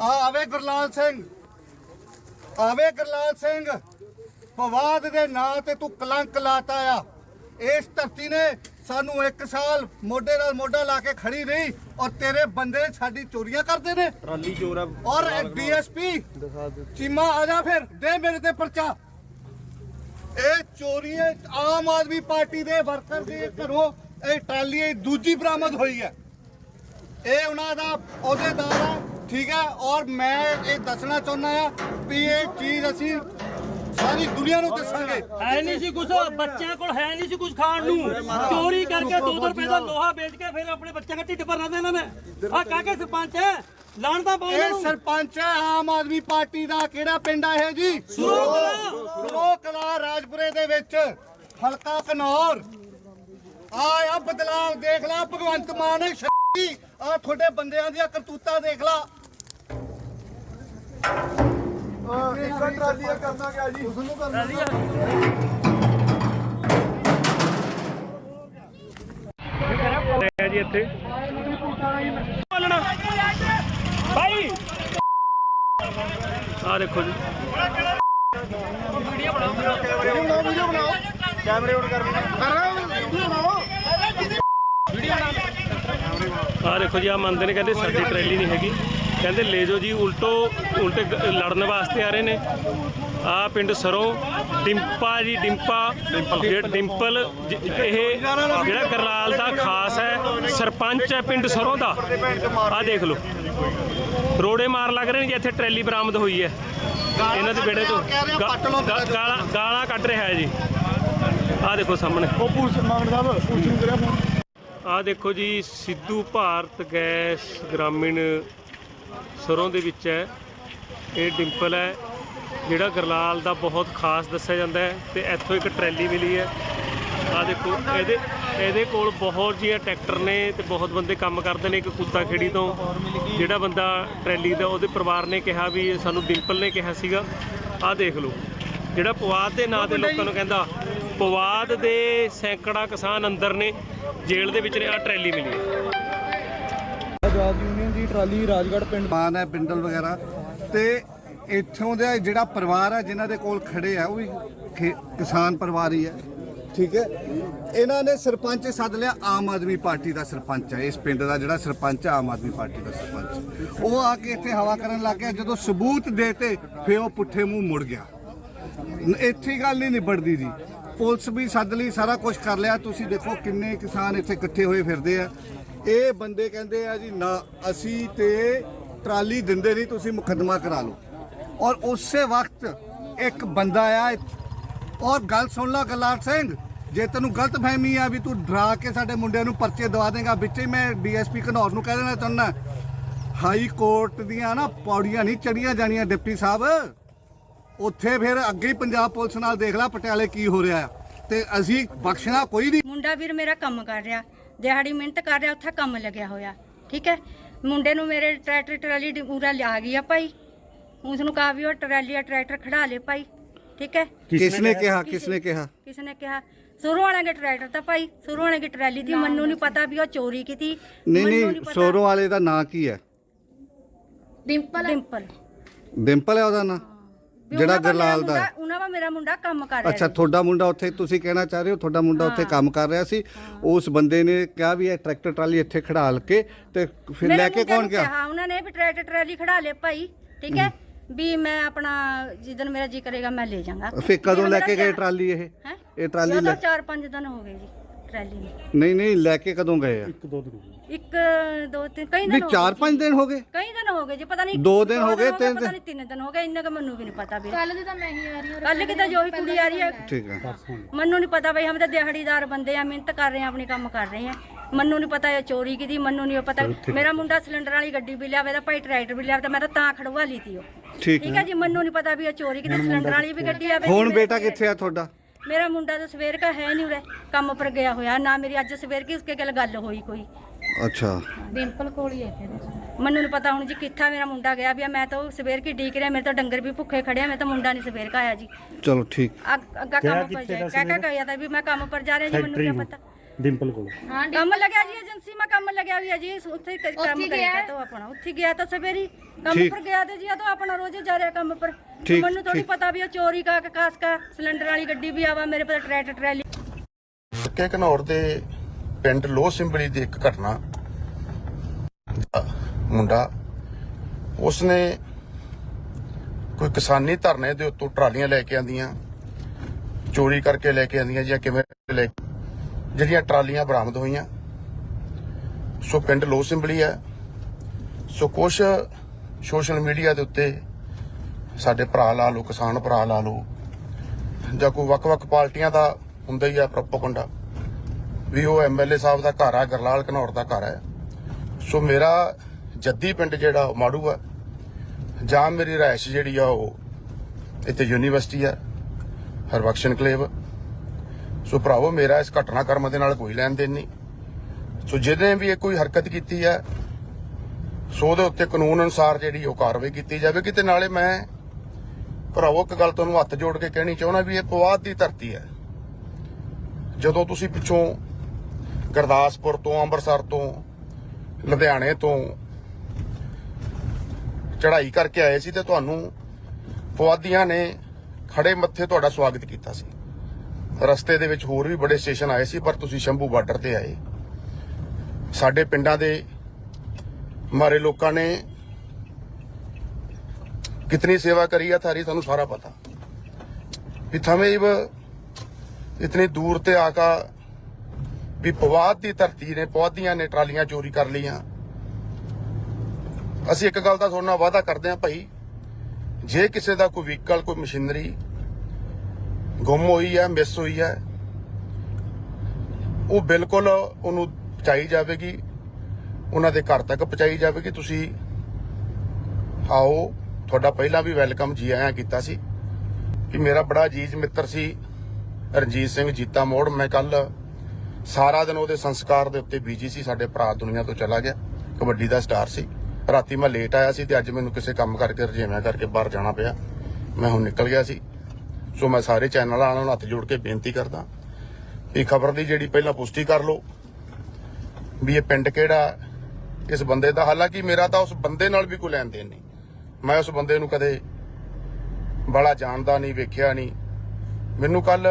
ਆ ਆਵੇ ਗੁਰਲਾਲ ਸਿੰਘ। ਆਵੇ ਗੁਰਲਾਲ ਸਿੰਘ। ਪਵਾਦ ਦੇ ਨਾਂ ਤੇ ਤੂੰ ਕਲੰਕ ਲਾਤਾ ਆ। ਇਸ ਧਰਤੀ ਨੇ ਸਾਨੂੰ ਇੱਕ ਸਾਲ ਮੋਢੇ ਨਾਲ ਮੋਢਾ ਲਾ ਕੇ ਖੜੀ ਰਹੀ ਔਰ ਤੇਰੇ ਬੰਦੇ ਸਾਡੀ ਚੋਰੀਆਂ ਕਰਦੇ ਨੇ। ਟਰਾਲੀ ਚੋਰ ਆ। ਔਰ ਡੀਐਸਪੀ ਚੀਮਾ ਆ ਜਾ ਫਿਰ ਦੇ ਮੇਰੇ ਤੇ ਪਰਚਾ। ਇਹ ਚੋਰੀ ਹੈ ਆਮ ਆਦਮੀ ਪਾਰਟੀ ਦੇ ਵਰਕਰ ਦੇ ਘਰੋਂ ਇਹ ਟਰਾਲੀ ਦੂਜੀ ਬਰਾਮਦ ਹੋਈ ਹੈ। ਇਹ ਉਹਨਾਂ ਦਾ ਅਹੁਦੇਦਾਰ ਹੈ ਠੀਕ ਹੈ ਔਰ ਮੈਂ ਇਹ ਦੱਸਣਾ ਚਾਹੁੰਦਾ ਆ ਵੀ ਇਹ ਚੀਜ਼ ਅਸੀਂ ਸਾਰੀ ਦੁਨੀਆ ਨੂੰ ਦੱਸਾਂਗੇ। ਹੈ ਨਹੀਂ ਸੀ ਕੁਝ ਬੱਚਿਆਂ ਕੋਲ ਹੈ ਨਹੀਂ ਸੀ ਕੁਝ ਖਾਣ ਨੂੰ। ਚੋਰੀ ਕਰਕੇ 2 ਰੁਪਏ ਦਾ ਲੋਹਾ ਵੇਚ ਕੇ ਫਿਰ ਆਪਣੇ ਬੱਚਿਆਂ ਦਾ ਢਿੱਡ ਭਰਨਾ ਦੇ ਇਹਨਾਂ ਨੇ। ਆ ਕਾਕੇ ਸਰਪੰਚ ਹੈ ਲਾਣ ਦਾ ਪਾਉ ਇਹ ਸਰਪੰਚ ਹੈ ਆਮ ਆਦਮੀ ਪਾਰਟੀ ਦਾ ਕਿਹੜਾ ਪਿੰਡ ਹੈ ਇਹ ਜੀ? ਸਰੋ ਕਲਾ। ਰਾਜਪੁਰੇ ਦੇ ਵਿੱਚ ਹਲਕਾ ਕਨੌਰ। ਆ ਆ ਬਦਲਾਵ ਦੇਖ ਲਾ ਭਗਵੰਤ ਮਾਨ ਨੇ ਆ ਤੁਹਾਡੇ ਬੰਦਿਆਂ ਦੀਆਂ ਕਰਤੂਤਾਂ ਦੇਖ ਲਾ। ਕਰਨਾ ਗਿਆ ਜੀ। ਉਸ ਨੂੰ। ਕਰਨਾ ਹੈ ਜੀ ਇੱਥੇ। ਬੋਲਣਾ ਭਾਈ ਆ ਦੇਖੋ ਜੀ। ਵੀਡੀਓ ਬਣਾਓ ਵੀਡੀਓ ਬਣਾਓ। ਕੈਮਰੇ ਔਨ ਕਰ ਵੀਡੀਓ ਬਣਾਓ। ਆ ਦੇਖੋ ਜੀ ਆ ਮੰਨਦੇ ਨੇ ਕਹਿੰਦੇ ਸਾਡੀ ਟਰੈਲੀ ਨਹੀਂ ਹੈਗੀ। ਕਹਿੰਦੇ ਲੈ ਜਾਓ ਜੀ ਉਲਟੋ ਉਲਟੇ ਲੜਨ ਵਾਸਤੇ ਆ ਰਹੇ ਨੇ। ਆ ਪਿੰਡ ਸਰੋਂ ਡਿੰਪਾ ਜੀ ਡਿੰਪਾ ਡਿੰਪਲ। ਇਹ ਜਿਹੜਾ ਗਰਲਾਲ ਦਾ ਖਾਸ ਹੈ ਸਰਪੰਚ ਹੈ ਪਿੰਡ ਸਰੋਂ ਦਾ। ਆ ਦੇਖ ਲਓ। ਰੋੜੇ ਮਾਰ ਲੱਗ ਰਹੇ ਨੇ ਜੀ ਇੱਥੇ ਟਰੈਲੀ ਬਰਾਮਦ ਹੋਈ ਹੈ। ਇਹਨਾਂ ਦੇ ਬੇੜੇ ਤੋਂ ਗਾਲਾਂ ਗਾਲਾਂ ਕੱਢ ਰਿਹਾ ਹੈ ਜੀ। ਆ ਦੇਖੋ ਸਾਹਮਣੇ। ਉਹ ਪੁਲਿਸ ਮਾਨ ਸਾਹਿਬ ਪੁਲਿਸ ਨੂੰ ਕਰਿਆ ਫੋਨ। ਆ ਦੇਖੋ ਜੀ ਸਿੱਧੂ ਭਾਰਤ ਗੈਸ ਗ੍ਰਾਮੀਣ ਸਰੋਂ ਦੇ ਵਿੱਚ ਹੈ। ਇਹ ਡਿੰਪਲ ਹੈ। ਜਿਹੜਾ ਗਰਲਾਲ ਦਾ ਬਹੁਤ ਖਾਸ ਦੱਸਿਆ ਜਾਂਦਾ ਹੈ ਤੇ ਇੱਥੋਂ ਇੱਕ ਟਰੈਲੀ ਮਿਲੀ ਹੈ। ਆ ਦੇਖੋ ਇਹਦੇ ਇਹਦੇ ਕੋਲ ਬਹੁਤ ਜਿਹੇ ਟਰੈਕਟਰ ਨੇ ਤੇ ਬਹੁਤ ਬੰਦੇ ਕੰਮ ਕਰਦੇ ਨੇ ਇੱਕ ਕੁੱਤਾ ਖੇੜੀ ਤੋਂ। ਜਿਹੜਾ ਬੰਦਾ ਟਰੈਲੀ ਦਾ ਉਹਦੇ ਪਰਿਵਾਰ ਨੇ ਕਿਹਾ ਵੀ ਸਾਨੂੰ ਡਿੰਪਲ ਨੇ ਕਿਹਾ ਸੀਗਾ। ਆ ਦੇਖ ਲਓ। ਜਿਹੜਾ ਪਵਾਦ ਦੇ ਨਾਂ ਤੇ ਲੋਕਾਂ ਨੂੰ ਕਹਿੰਦਾ ਪਵਾਦ ਦੇ ਸੈਂਕੜਾ ਕਿਸਾਨ ਅੰਦਰ ਨੇ ਜੇਲ੍ਹ ਦੇ ਵਿੱਚ ਨੇ ਆ ਟਰੈਲੀ ਮਿਲੀ ਹੈ। ਆਜ਼ਾਦ ਯੂਨੀਅਨ ਦੀ ਟਰਾਲੀ ਰਾਜਗੜ੍ਹ ਪਿੰਡ ਮਾਨ ਹੈ, ਪਿੰਡਲ ਵਗੈਰਾ। ਤੇ ਇੱਥੋਂ ਦਾ ਜਿਹੜਾ ਪਰਿਵਾਰ ਹੈ, ਜਿਨ੍ਹਾਂ ਦੇ ਕੋਲ ਖੜੇ ਆ, ਉਹ ਵੀ ਖੇ- ਕਿਸਾਨ ਪਰਿਵਾਰ ਹੀ ਹੈ। ਠੀਕ ਹੈ? ਇਹਨਾਂ ਨੇ ਸਰਪੰਚ ਸੱਦ ਲਿਆ, ਆਮ ਆਦਮੀ ਪਾਰਟੀ ਦਾ ਸਰਪੰਚ ਹੈ। ਇਸ ਪਿੰਡ ਦਾ ਜਿਹੜਾ ਸਰਪੰਚ ਹੈ, ਆਮ ਆਦਮੀ ਪਾਰਟੀ ਦਾ ਸਰਪੰਚ ਉਹ ਆ ਕੇ ਇੱਥੇ ਹਵਾ ਕਰਨ ਲੱਗ ਗਿਆ। ਜਦੋਂ ਸਬੂਤ ਦੇਤੇ ਫੇ ਉਹ ਪੁੱਠੇ ਮੂੰਹ ਮੁੜ ਗਿਆ। ਇੱਥੇ ਹੀ ਗੱਲ ਨਹੀਂ ਨਿਬੜਦੀ ਜੀ। ਪੁਲਿਸ ਵੀ ਸੱਦ ਲਈ, ਸਾਰਾ ਕੁਝ ਕਰ ਲਿਆ। ਤੁਸੀਂ ਦੇਖੋ ਕਿੰਨੇ ਕਿਸਾਨ ਇੱਥੇ ਇਕੱਠੇ ਹੋਏ ਫਿਰਦੇ ਆ। ਇਹ ਬੰਦੇ ਕਹਿੰਦੇ ਆ ਜੀ, ਨਾ, ਅਸੀਂ ਤੇ ਟਰਾਲੀ ਦਿੰਦੇ ਨਹੀਂ, ਤੁਸੀਂ ਮੁਕੱਦਮਾ ਕਰਾ ਲਓ। ਔਰ ਉਸੇ ਵਕਤ ਇੱਕ ਬੰਦਾ ਆ ਔਰ ਗੱਲ ਸੁਣ ਲਾ ਗਲਾਟ ਸਿੰਘ, ਜੇ ਤੈਨੂੰ ਗਲਤ ਫਹਿਮੀ ਆ ਵੀ ਤੂੰ ਡਰਾ ਕੇ ਸਾਡੇ ਮੁੰਡਿਆਂ ਨੂੰ ਪਰਚੇ ਦਵਾ ਦੇਗਾ, ਵਿੱਚੇ ਮੈਂ ਡੀਐਸਪੀ ਘਨੌਰ ਨੂੰ ਕਹਿ ਦੇਣਾ ਚਾਹੁੰਦਾ, ਹਾਈ ਕੋਰਟ ਦੀਆਂ ਨਾ ਪੌੜੀਆਂ ਨਹੀਂ ਚੜੀਆਂ ਜਾਣੀਆਂ ਡਿਪਟੀ ਸਾਹਿਬ। ਉੱਥੇ ਫਿਰ ਅੱਗੇ ਪੰਜਾਬ ਪੁਲਿਸ ਨਾਲ ਦੇਖ ਲੈ ਪਟਿਆਲੇ ਕੀ ਹੋ ਰਿਹਾ ਤੇ ਅਸੀਂ ਬਖਸ਼ਣਾ ਕੋਈ ਨਹੀਂ ਮੁੰਡਾ ਵੀਰ ਮੇਰਾ ਕੰਮ ਕਰ ਰਿਹਾ। ਦਿਹਾੜੀ ਮਿਹਨਤ ਕਰ ਰਿਹਾ ਉੱਥੇ ਕੰਮ ਲੱਗਿਆ ਹੋਇਆ। ਠੀਕ ਹੈ? ਮੁੰਡੇ ਨੂੰ ਮੇਰੇ ਟਰੈਕਟਰ ਟਰਾਲੀ ਡੀ- ਪੂਰਾ ਲਿਆ ਗਈ ਆ ਭਾਈ। ਉਸ ਨੂੰ ਕਹਾ ਵੀ ਉਹ ਟਰਾਲੀ ਆ ਟਰੈਕਟਰ ਖੜਾ ਲੇ ਭਾਈ। ਠੀਕ ਹੈ? ਕਿਸਨੇ ਕਿਹਾ ਕਿਸਨੇ ਕਿਹਾ ਕਿਸ ਨੇ ਕਿਹਾ? ਸੁਰੂ ਵਾਲੇ ਦੇ ਟਰੈਕਟਰ ਤਾਂ ਭਾਈ ਸੁਰੂ ਵਾਲੇ ਦੀ ਟਰਾਲੀ ਦੀ ਮੈਨੂੰ ਨਹੀਂ ਪਤਾ ਵੀ ਉਹ ਚੋਰੀ ਕੀਤੀ। ਨਹੀਂ ਨਹੀਂ। ਸੋਰੋ ਵਾਲੇ ਦਾ ਨਾਂ ਕੀ ਹੈ? ਡਿੰਪਲ। ਡਿੰਪਲ। ਡਿੰਪਲ ਹੈ ਉਹਦਾ ਨਾਂ? ਜਿਹੜਾ ਗਰਲਾਲ ਦਾ ਹੈ। ਦਾ ਮੇਰਾ ਮੁੰਡਾ ਕੰਮ ਕਰ ਰਿਹਾ ਅੱਛਾ। ਤੁਹਾਡਾ ਮੁੰਡਾ ਉੱਥੇ ਤੁਸੀਂ ਕਹਿਣਾ ਚਾਹ ਰਹੇ ਹੋ ਤੁਹਾਡਾ ਮੁੰਡਾ ਉੱਥੇ ਕੰਮ ਕਰ ਰਿਹਾ ਸੀ। ਉਸ ਬੰਦੇ ਨੇ ਕਿਹਾ ਵੀ ਇਹ ਟਰੈਕਟਰ ਟਰਾਲੀ ਇੱਥੇ ਖੜਾ ਕੇ ਤੇ ਫਿਰ ਲੈ ਕੇ ਕੌਣ ਗਿਆ? ਕਿਹਾ ਉਹਨਾਂ ਨੇ ਵੀ ਟਰੈਕਟਰ ਟਰਾਲੀ ਖੜਾ ਲੈ ਭਾਈ ਠੀਕ ਹੈ? ਵੀ ਮੈਂ ਆਪਣਾ ਜਿੱਦਨ ਮੇਰਾ ਜੀ ਕਰੇਗਾ ਮੈਂ ਲੈ ਜਾਵਾਂਗਾ। ਫਿਰ ਕਦੋਂ ਲੈ ਕੇ ਗਏ ਹੈ ਟਰਾਲੀ ਇਹ? ਇਹ ਟਰਾਲੀ ਲੈ 4-5 ਦਿਨ ਹੋ ਗਏ ਜੀ। ਟਰਾਲੀ ਨੂੰ। ਨਹੀਂ ਨਹੀਂ ਲੈ ਕੇ ਕਦੋਂ ਗਏ ਆ? ਇੱਕ ਦੋ ਤਿੰਨ ਕਈ ਦਿਨ ਨਹੀਂ ਹੋ ਗਏ 4-5 ਦਿਨ ਹੋ ਗਏ? ਕਈ ਦਿਨ ਹੋ ਗਏ ਜੀ ਪਤਾ ਨਹੀਂ ਦੋ ਦਿਨ ਹੋ ਗਏ, ਤਿੰਨ ਪਤਾ ਦਿਨ। ਨਹੀਂ ਤਿੰਨ ਦਿਨ ਹੋ ਗਏ ਇੰਨਾ ਕਿ ਮੈਨੂੰ ਵੀ ਨਹੀਂ ਪਤਾ ਵੀ। ਕੱਲ ਦੀ ਤਾਂ ਮੈਂ ਹੀ ਆ ਰਹੀ ਹਾਂ ਕੱਲ ਕਿਤਾ ਜੋ ਹੀ ਕੁੜੀ ਆ ਰਹੀ ਹੈ। ਠੀਕ ਹੈ ਮੈਨੂੰ ਨਹੀਂ ਪਤਾ ਬਈ ਹਮ ਤਾਂ ਦਿਹਾੜੀਦਾਰ ਬੰਦੇ ਆ ਮਿਹਨਤ ਕਰ ਰਹੇ ਆ ਆਪਣੀ ਕੰਮ ਕਰ ਰਹੇ ਆ। ਮੈਨੂੰ ਨਹੀਂ ਪਤਾ ਇਹ ਚੋਰੀ ਕੀਤੀ ਮੈਨੂੰ ਨਹੀਂ ਪਤਾ। ਮੇਰਾ ਮੁੰਡਾ ਸਿਲੰਡਰ ਵਾਲੀ ਗੱਡੀ ਵੀ ਲਿਆਵੇ ਤਾਂ ਭਾਈ ਟਰੈਕਟਰ ਵੀ ਲਿਆਵੇ ਤਾਂ ਮੈਂ ਤਾਂ ਤਾਂ ਖੜਵਾ ਲਈ ਤੀ ਉਹ। ਠੀਕ ਠੀਕ ਹੈ ਹੈ। ਜੀ ਮੈਨੂੰ ਨਹੀਂ ਪਤਾ ਵੀ ਇਹ ਚੋਰੀ ਕੀਤੀ ਸਿਲੰਡਰ ਵਾਲੀ ਵੀ ਗੱਡੀ ਆਵੇ ਹੁਣ ਬੇਟਾ ਕਿੱਥੇ ਆ ਤੁਹਾਡਾ? ਮੇਰਾ ਮੁੰਡਾ ਤਾਂ ਸਵੇਰ ਕਾ ਹੈ ਨਹੀਂ ਉਰੇ ਕੰਮ ਪਰ ਗਿਆ ਹੋਇਆ ਨਾ ਮੇਰੀ ਅੱਜ ਸਵੇਰ ਕੀ ਉਸਕੇ ਗੱਲ ਗੱਲ ਹੋਈ ਕੋਈ। ਅੱਛਾ। ਡਿੰਪਲ ਕੋਲ ਹੀ ਹੈ ਫਿਰ। ਮੈਨੂੰ ਨਹੀਂ ਪਤਾ ਹੁਣ ਜੀ ਕਿੱਥਾ ਮੇਰਾ ਮੁੰਡਾ ਗਿਆ ਵੀ ਮੈਂ ਤਾਂ ਸਵੇਰ ਕੀ ਡੀਕ ਰਿਹਾ ਮੇਰੇ ਤਾਂ ਡੰਗਰ ਵੀ ਭੁੱਖੇ ਖੜਿਆ ਮੈਂ ਤਾਂ ਮੁੰਡਾ ਨਹੀਂ ਸਵੇਰ ਕਾ ਆਇਆ ਜੀ। ਚਲੋ ਠੀਕ। ਅੱਗ- ਕੰਮ ਪਰ ਜਾਏ ਕਹਿ ਕਹਿ ਗਿਆ ਤਾਂ ਵੀ ਮੈਂ ਕੰਮ ਪਰ ਜਾ ਰਿਹਾ ਜੀ ਮੈਨੂੰ ਕੀ ਪਤਾ। ਲੱਗਿਆ ਜੀ ਏਜੰਸੀ में ਕੰਮ ਲੱਗਿਆ ਹੋਇਆ ਜੀ। ਉੱਥੇ ਹੀ ਕ- ਕੰਮ ਉੱਥੇ ਗਿਆ। ਕਰੇਗਾ ਹੈ? ਤਾਂ ਆਪਣਾ। ਉੱਥੇ ਗਿਆ ਤਾਂ ਸਵੇਰੀ। ਕੰਮ ਠੀਕ। ਪਰ ਗਿਆ ਤੇ ਜੀ ਆ ਤਾਂ ਆਪਣਾ ਰੋਜ਼ ਹੀ ਜਾ ਰਿਹਾ ਕੰਮ ਪਰ ਠੀਕ, ਮੈਨੂੰ ਥੋੜੀ। ਪਤਾ ਵੀ ਉਹ ਚੋਰੀ ਕਾ ਕਾਸ ਕਾ ਸਿਲੰਡਰ ਵਾਲੀ ਗੱਡੀ ਵੀ ਆਵਾ ਮੇਰੇ ਕੋਲ ਟਰੈਕਟਰ ਟਰੈਲੀ। ਕਿ ਘਨੌਰ ਦੇ ਪਿੰਡ ਲੋਹ ਸਿੰਬਲੀ ਦੀ ਇੱਕ ਘਟਨਾ ਮੁੰਡਾ ਉਸਨੇ ਕੋਈ ਕਿਸਾਨੀ ਧਰਨੇ ਦੇ ਉੱਤੋਂ ਟਰਾਲੀਆਂ ਲੈ ਕੇ ਆਂਦੀਆਂ ਚੋਰੀ ਕਰਕੇ ਲੈ ਕੇ ਆਂਦੀਆਂ ਜਾਂ ਕਿਵੇਂ ਲੈ ਜਿਹੜੀਆਂ ਟਰਾਲੀਆਂ ਬਰਾਮਦ ਹੋਈਆਂ। ਸੋ ਪਿੰਡ ਲੋਹ ਸਿੰਬਲੀ ਹੈ। ਸੋ ਕੁਝ ਸੋਸ਼ਲ ਮੀਡੀਆ ਦੇ ਉੱਤੇ ਸਾਡੇ ਭਰਾ ਲਾ ਲਓ, ਕਿਸਾਨ ਭਰਾ ਲਾ ਲਓ, ਜਾਂ ਕੋਈ ਵੱਖ-ਵੱਖ ਪਾਰਟੀਆਂ ਦਾ ਹੁੰਦਾ ਹੀ ਆ ਪ੍ਰੋਪਗੈਂਡਾ ਵੀ ਉਹ ਐਮਐਲਏ ਸਾਹਿਬ ਦਾ ਘਰ ਆ, ਗਰਲਾਲ ਘਨੌਰ ਦਾ ਘਰ ਹੈ। ਸੋ ਮੇਰਾ ਜੱਦੀ ਪਿੰਡ ਜਿਹੜਾ ਉਹ ਮਾੜੂ ਆ, ਜਾਂ ਮੇਰੀ ਰਿਹਾਇਸ਼ ਜਿਹੜੀ ਆ ਉਹ ਇੱਥੇ ਯੂਨੀਵਰਸਿਟੀ ਆ, ਹਰਬਖਸ਼ ਕਲੇਵ ਸੋ ਭਰਾਵੋ, ਮੇਰਾ ਇਸ ਘਟਨਾਕ੍ਰਮ ਦੇ ਨਾਲ ਕੋਈ ਲੈਣ ਦੇਣ ਨਹੀਂ। ਸੋ ਜਿਹਨੇ ਵੀ ਇਹ ਕੋਈ ਹਰਕਤ ਕੀਤੀ ਹੈ, ਸੋ ਉਹਦੇ ਉੱਤੇ ਕਾਨੂੰਨ ਅਨੁਸਾਰ ਜਿਹੜੀ ਉਹ ਕਾਰਵਾਈ ਕੀਤੀ ਜਾਵੇਗੀ ਤੇ ਨਾਲੇ ਮੈਂ, ਭਰਾਵੋ, ਇੱਕ ਗੱਲ ਤੁਹਾਨੂੰ ਹੱਥ ਜੋੜ ਕੇ ਕਹਿਣੀ ਚਾਹੁੰਦਾ ਵੀ ਇਹ ਪਵਾਦ ਦੀ ਧਰਤੀ ਹੈ। ਜਦੋਂ ਤੁਸੀਂ ਪਿੱਛੋਂ ਗੁਰਦਾਸਪੁਰ ਤੋਂ, ਅੰਮ੍ਰਿਤਸਰ ਤੋਂ, ਲੁਧਿਆਣੇ ਤੋਂ ਚੜ੍ਹਾਈ ਕਰਕੇ ਆਏ ਸੀ ਤੇ ਤੁਹਾਨੂੰ ਪਵਾਦੀਆਂ ਨੇ ਖੜੇ ਮੱਥੇ ਤੁਹਾਡਾ ਸਵਾਗਤ ਕੀਤਾ ਸੀ। ਰਸਤੇ ਦੇ ਵਿੱਚ ਹੋਰ ਵੀ ਬੜੇ ਸਟੇਸ਼ਨ ਆਏ ਸੀ ਪਰ ਤੁਸੀਂ ਸ਼ੰਭੂ ਬਾਰਡਰ ਤੇ ਆਏ ਸਾਡੇ ਪਿੰਡਾਂ ਦੇ ਮਾਰੇ ਲੋਕਾਂ ਨੇ कितनी सेवा करी है थारी ਤੁਹਾਨੂੰ ਸਾਰਾ ਪਤਾ ਵੀ ਥਮੇ ਇਵ ਇਤਨੀ ਦੂਰ ਤੇ ਆਕਾ ਵੀ ਪਵਾਦ ਦੀ ਧਰਤੀ ਨੇ ਪੌਦੀਆਂ ਨੇ ਟਰਾਲੀਆਂ ਚੋਰੀ ਕਰ ਲਈਆਂ ਅਸੀਂ ਇੱਕ ਗੱਲ ਦਾ ਤੁਹਾਡੇ ਨਾਲ ਵਾਅਦਾ ਕਰਦੇ ਹਾਂ ਭਾਈ ਜੇ ਕਿਸੇ ਦਾ ਕੋਈ ਵਹੀਕਲ ਕੋਈ ਮਸ਼ੀਨਰੀ ਗੁੰਮ ਹੋਈ ਹੈ ਮਿਸ ਹੋਈ ਹੈ ਉਹ ਬਿਲਕੁਲ ਉਹਨੂੰ ਪਹੁੰਚਾਈ ਜਾਵੇਗੀ, ਉਹਨਾਂ ਦੇ ਘਰ ਤੱਕ ਪਹੁੰਚਾਈ ਜਾਵੇਗੀ। ਤੁਸੀਂ ਆਓ, ਤੁਹਾਡਾ ਪਹਿਲਾਂ ਵੀ ਵੈਲਕਮ ਜੀ ਆਇਆਂ ਕੀਤਾ ਸੀ ਕਿ ਮੇਰਾ ਬੜਾ ਅਜੀਜ਼ ਮਿੱਤਰ ਸੀ, ਰਣਜੀਤ ਸਿੰਘ ਜੀਤਾ ਮੋੜ। ਮੈਂ ਕੱਲ ਸਾਰਾ ਦਿਨ ਉਹਦੇ ਸੰਸਕਾਰ ਦੇ ਉੱਤੇ ਬੀਜੀ ਸੀ, ਸਾਡੇ ਭਰਾ ਦੁਨੀਆ ਤੋਂ ਚਲਾ ਗਿਆ, ਕਬੱਡੀ ਦਾ ਸਟਾਰ ਸੀ। ਰਾਤੀ ਮੈਂ ਲੇਟ ਆਇਆ ਸੀ ਤੇ ਅੱਜ ਮੈਨੂੰ ਕਿਸੇ ਕੰਮ ਕਰਕੇ ਰਜੇਵਿਆਂ ਕਰਕੇ ਬਾਹਰ ਜਾਣਾ ਪਿਆ। ਮੈਂ ਹੁਣ ਨਿਕਲ ਗਿਆ ਸੀ। ਸੋ ਮੈਂ ਸਾਰੇ ਚੈਨਲਾਂ ਨੂੰ ਹੱਥ ਜੋੜ ਕੇ ਬੇਨਤੀ ਕਰਦਾ ਵੀ ਖਬਰ ਦੀ ਜਿਹੜੀ ਪਹਿਲਾਂ ਪੁਸ਼ਟੀ ਕਰ ਲਓ ਵੀ ਇਹ ਪਿੰਡ ਕਿਹੜਾ ਇਸ ਬੰਦੇ ਦਾ। ਹਾਲਾਂਕਿ ਮੇਰਾ ਤਾਂ ਉਸ ਬੰਦੇ ਨਾਲ ਵੀ ਕੋਈ ਲੈਣ ਦੇਣ ਨਹੀਂ। ਮੈਂ ਉਸ ਬੰਦੇ ਨੂੰ ਕਦੇ ਬੜਾ ਜਾਣਦਾ ਨਹੀਂ, ਵੇਖਿਆ ਨਹੀਂ। ਮੈਨੂੰ ਕੱਲ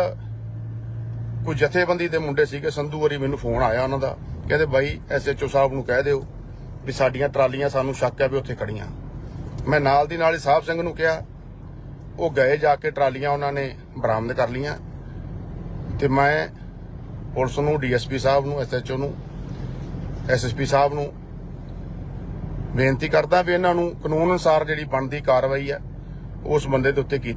ਕੋਈ ਜਥੇਬੰਦੀ ਦੇ ਮੁੰਡੇ ਸੀਗੇ, ਸੰਧੂ ਵਾਰੀ ਮੈਨੂੰ ਫੋਨ ਆਇਆ ਉਹਨਾਂ ਦਾ। ਕਹਿੰਦੇ ਬਾਈ ਐਸਐਚਓ ਸਾਹਿਬ ਨੂੰ ਕਹਿ ਦਿਓ ਵੀ ਸਾਡੀਆਂ ਟਰਾਲੀਆਂ ਸਾਨੂੰ ਸ਼ੱਕ ਹੈ ਵੀ ਉੱਥੇ ਖੜੀਆਂ ਮੈਂ ਨਾਲ ਦੀ ਨਾਲ ਹੀ ਸਾਹਿਬ ਸਿੰਘ ਨੂੰ ਕਿਹਾ ਉਹ ਗਏ ਜਾ ਕੇ ਟਰਾਲੀਆਂ ਉਹਨਾਂ ਨੇ ਬਰਾਮਦ ਕਰ ਲੀਆਂ ਤੇ ਮੈਂ ਪੁਲਿਸ ਨੂੰ, ਡੀਐਸਪੀ ਸਾਹਿਬ ਨੂੰ, ਐਸਐਚਓ ਨੂੰ, ਐਸਐਸਪੀ ਸਾਹਿਬ ਨੂੰ ਬੇਨਤੀ ਕਰਦਾ ਵੀ ਇਹਨਾਂ ਨੂੰ ਕਾਨੂੰਨ ਅਨੁਸਾਰ ਜਿਹੜੀ ਬਣਦੀ ਕਾਰਵਾਈ ਹੈ, ਉਸ ਬੰਦੇ ਦੇ ਉੱਤੇ ਕੀਤੀ